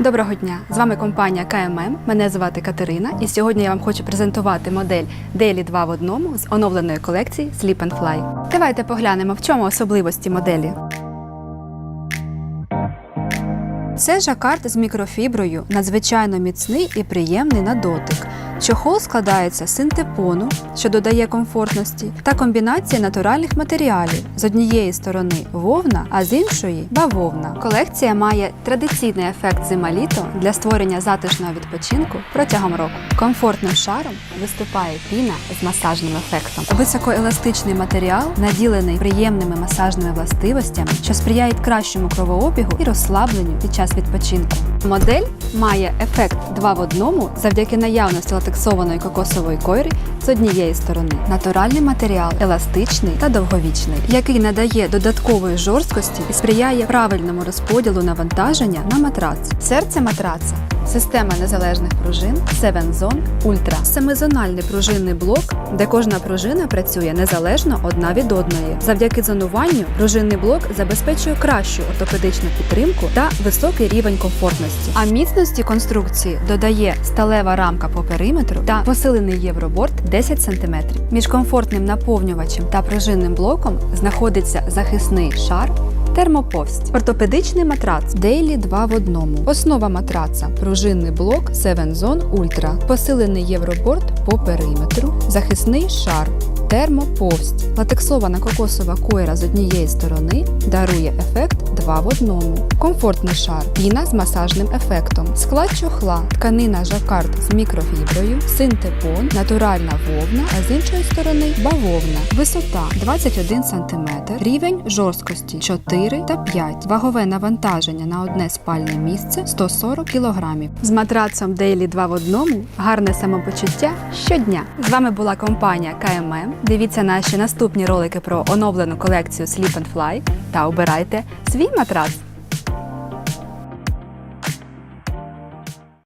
Доброго дня! З вами компанія КММ. Мене звати Катерина, і сьогодні я вам хочу презентувати модель Daily 2 в одному з оновленої колекції Sleep and Fly. Давайте поглянемо, в чому особливості моделі. Це жакард з мікрофіброю, надзвичайно міцний і приємний на дотик. Чохол складається з синтепону, що додає комфортності, та комбінації натуральних матеріалів з однієї сторони вовна, а з іншої бавовна. Колекція має традиційний ефект зима-літо для створення затишного відпочинку протягом року. Комфортним шаром виступає піна з масажним ефектом. Високоеластичний матеріал наділений приємними масажними властивостями, що сприяють кращому кровообігу і розслабленню під час відпочинку. Модель має ефект 2 в одному завдяки наявності латексованої кокосової койри з однієї сторони. Натуральний матеріал еластичний та довговічний, який надає додаткової жорсткості і сприяє правильному розподілу навантаження на матрац. Серце матраца Система незалежних пружин Seven Zone Ultra. Семизональний пружинний блок, де кожна пружина працює незалежно одна від одної. Завдяки зонуванню пружинний блок забезпечує кращу ортопедичну підтримку та високий рівень комфортності. А міцності конструкції додає сталева рамка по периметру та посилений євроборд 10 см. Між комфортним наповнювачем та пружинним блоком знаходиться захисний шар Термоповсть. Ортопедичний матрац Daily 2 в одному. Основа матраца. Пружинний блок Seven Zone Ultra. Посилений євроборд по периметру. Захисний шар. Термоповсть. Латексована кокосова койра з однієї сторони дарує ефект 2 в одному. Комфортний шар. Піна з масажним ефектом. Склад чохла. Тканина жакард з мікрофіброю. Синтепон. Натуральна вовна, а з іншої сторони бавовна. Висота 21 см. Рівень жорсткості 4 та 5. Вагове навантаження на одне спальне місце 140 кг. З матрацом Daily 2 в одному гарне самопочуття щодня. З вами була компанія КММ. Дивіться наші наступні ролики про оновлену колекцію Sleep and Fly та обирайте свій матрац.